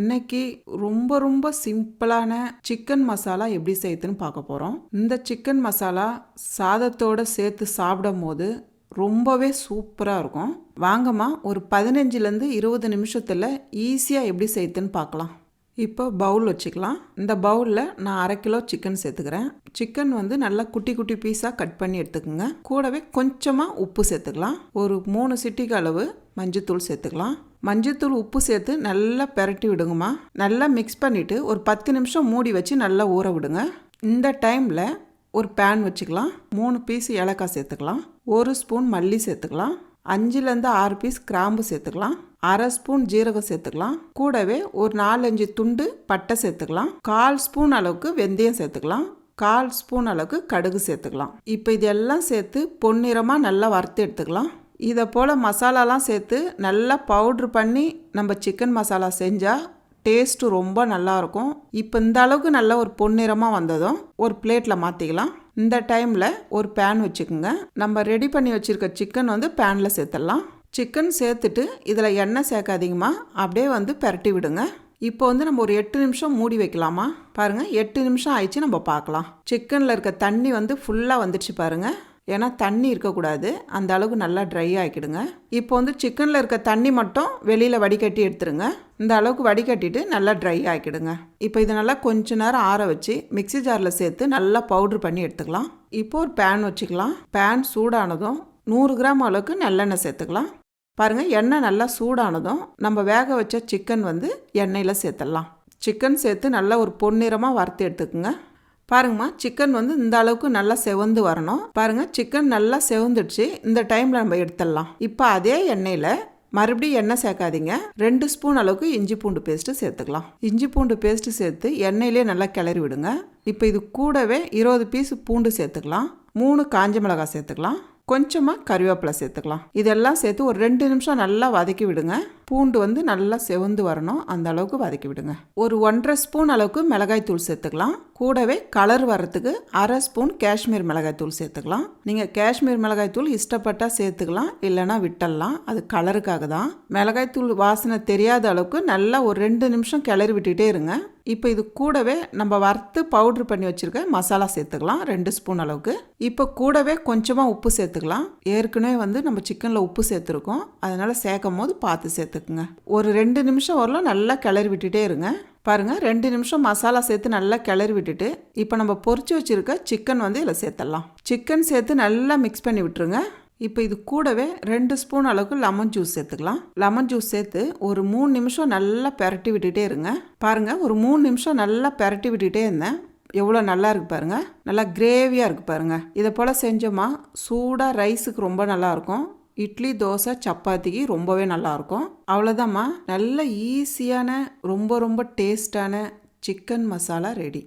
இன்னைக்கு ரொம்ப ரொம்ப சிம்பிளான சிக்கன் மசாலா எப்படி செய்யுதுன்னு பார்க்க போகிறோம் இந்த சிக்கன் மசாலா சாதத்தோட சேர்த்து சாப்பிடும் போது ரொம்பவே சூப்பராக இருக்கும். வாங்கம்மா ஒரு பதினஞ்சுலேருந்து இருபது நிமிஷத்தில் ஈஸியாக எப்படி செய்யுதுன்னு பார்க்கலாம். இப்போ பவுல் வச்சுக்கலாம். இந்த பவுலில் நான் அரை கிலோ சிக்கன் சேர்த்துக்கிறேன். சிக்கன் வந்து நல்லா குட்டி குட்டி பீஸாக கட் பண்ணி எடுத்துக்கோங்க. கூடவே கொஞ்சமாக உப்பு சேர்த்துக்கலாம். ஒரு மூணு சிட்டிக்கு அளவு மஞ்சத்தூள் சேர்த்துக்கலாம். மஞ்சத்தூள் உப்பு சேர்த்து நல்லா பெரட்டி விடுங்கம்மா. நல்லா மிக்ஸ் பண்ணிவிட்டு ஒரு பத்து நிமிஷம் மூடி வச்சு நல்லா ஊற விடுங்க. இந்த டைமில் ஒரு பேன் வச்சுக்கலாம். மூணு பீஸ் ஏலக்காய் சேர்த்துக்கலாம். ஒரு ஸ்பூன் மல்லி சேர்த்துக்கலாம். அஞ்சுலேருந்து ஆறு பீஸ் கிராம்பு சேர்த்துக்கலாம். அரை ஸ்பூன் ஜீரகம் சேர்த்துக்கலாம். கூடவே ஒரு நாலஞ்சு துண்டு பட்டை சேர்த்துக்கலாம். கால் ஸ்பூன் அளவுக்கு வெந்தயம் சேர்த்துக்கலாம். கால் ஸ்பூன் அளவுக்கு கடுகு சேர்த்துக்கலாம். இப்போ இதெல்லாம் சேர்த்து பொன்னிறமாக நல்லா வறுத்து எடுத்துக்கலாம். இதை போல் மசாலாலாம் சேர்த்து நல்லா பவுட்ரு பண்ணி நம்ம சிக்கன் மசாலா செஞ்சால் டேஸ்ட்டு ரொம்ப நல்லாயிருக்கும். இப்போ இந்த அளவுக்கு நல்ல ஒரு பொன்னிறமாக வந்ததும் ஒரு பிளேட்டில் மாற்றிக்கலாம் இந்த டைமில் ஒரு பேன் வச்சுக்கோங்க. நம்ம ரெடி பண்ணி வச்சுருக்க சிக்கன் வந்து பேனில் சேர்த்துடலாம். சிக்கன் சேர்த்துட்டு இதில் எண்ணெய் சேர்க்காதீங்கம்மா. அப்படியே வந்து பரட்டி விடுங்க. இப்போ வந்து நம்ம ஒரு எட்டு நிமிஷம் மூடி வைக்கலாமா? பாருங்கள் எட்டு நிமிஷம் ஆயிடுச்சு நம்ம பார்க்கலாம். சிக்கனில் இருக்க தண்ணி வந்து ஃபுல்லாக வந்துடுச்சு பாருங்கள் ஏன்னா தண்ணி இருக்கக்கூடாது. அந்த அளவுக்கு நல்லா ட்ரை ஆக்கிடுங்க. இப்போ வந்து சிக்கனில் இருக்க தண்ணி மட்டும் வெளியில் வடிகட்டி எடுத்துருங்க. இந்த அளவுக்கு வடிகட்டிட்டு நல்லா ட்ரை ஆக்கிடுங்க. இப்போ இதை நல்லா கொஞ்ச நேரம் ஆற வச்சு மிக்சி ஜாரில் சேர்த்து நல்லா பவுட்ரு பண்ணி எடுத்துக்கலாம். இப்போ ஒரு பேன் வச்சுக்கலாம். பேன் சூடானதும் நூறு கிராம் அளவுக்கு நல்லெண்ணெய் சேர்த்துக்கலாம். பாருங்கள் எண்ணெய் நல்லா சூடானதும் நம்ம வேக வச்ச சிக்கன் வந்து எண்ணெயில் சேர்த்துடலாம். சிக்கன் சேர்த்து நல்லா ஒரு பொன்னிறமாக வறுத்து எடுத்துக்கோங்க. பாருங்கம்மா சிக்கன் வந்து இந்த அளவுக்கு நல்லா செவந்து வரணும். பாருங்கள் சிக்கன் நல்லா செவந்துடுச்சு. இந்த டைமில் நம்ம எடுத்துடலாம். இப்போ அதே எண்ணெயில் மறுபடியும் எண்ணெய் சேர்க்காதீங்க. ரெண்டு ஸ்பூன் அளவுக்கு இஞ்சி பூண்டு பேஸ்ட்டு சேர்த்துக்கலாம். இஞ்சி பூண்டு பேஸ்ட்டு சேர்த்து எண்ணெயிலே நல்லா கிளறி விடுங்க. இப்போ இது கூடவே இருபது பீஸ் பூண்டு சேர்த்துக்கலாம். மூணு காஞ்ச மிளகாய் சேர்த்துக்கலாம். கொஞ்சமாக கறிவேப்பிலை சேர்த்துக்கலாம். இதெல்லாம் சேர்த்து ஒரு ரெண்டு நிமிஷம் நல்லா வதக்கி விடுங்க. பூண்டு வந்து நல்லா செவந்து வரணும். அந்த அளவுக்கு வதக்கி விடுங்க. ஒரு ஒன்றரை ஸ்பூன் அளவுக்கு மிளகாய் தூள் சேர்த்துக்கலாம். கூடவே கலர் வரத்துக்கு அரை ஸ்பூன் காஷ்மீர் மிளகாய் தூள் சேர்த்துக்கலாம். நீங்கள் காஷ்மீர் மிளகாய் தூள் இஷ்டப்பட்டால் சேர்த்துக்கலாம். இல்லைனா விட்டலாம் அது கலருக்காக தான். மிளகாய் தூள் வாசனை தெரியாத அளவுக்கு நல்லா ஒரு ரெண்டு நிமிஷம் கிளறி விட்டுட்டே இருங்க. இப்போ இது கூடவே நம்ம வறுத்து பவுட்ரு பண்ணி வச்சுருக்க மசாலா சேர்த்துக்கலாம் ரெண்டு ஸ்பூன் அளவுக்கு. இப்போ கூடவே கொஞ்சமாக உப்பு சேர்த்துக்கலாம். ஏற்கனவே வந்து நம்ம சிக்கனில் உப்பு சேர்த்துருக்கோம். அதனால் சேர்க்கும் போது பார்த்து சேர்த்துக்குங்க. ஒரு ரெண்டு நிமிஷம் வரலாம் நல்லா கிளறி விட்டுட்டே இருங்க. பாருங்கள் ரெண்டு நிமிஷம் மசாலா சேர்த்து நல்லா கிளறி விட்டுட்டு இப்போ நம்ம பொறிச்சு வச்சுருக்க சிக்கன் வந்து இதில் சேர்த்துடலாம். சிக்கன் சேர்த்து நல்லா மிக்ஸ் பண்ணி விட்டுருங்க. இப்போ இது கூடவே ரெண்டு ஸ்பூன் அளவுக்கு லெமன் ஜூஸ் சேர்த்துக்கலாம். லெமன் ஜூஸ் சேர்த்து ஒரு மூணு நிமிஷம் நல்லா பெரட்டி விட்டுட்டே இருங்க. பாருங்கள் ஒரு மூணு நிமிஷம் நல்லா பெரட்டி விட்டுட்டே இருந்தேன். எவ்வளோ நல்லா இருக்கு பாருங்கள் நல்லா கிரேவியாக இருக்குது பாருங்கள் இதை போல் செஞ்சோமா சூடாக ரைஸுக்கு ரொம்ப நல்லாயிருக்கும் இட்லி தோசை சப்பாத்திக்கு ரொம்பவே நல்லாயிருக்கும் அவ்வளோதாம்மா நல்ல ஈஸியான ரொம்ப ரொம்ப டேஸ்டான சிக்கன் மசாலா ரெடி.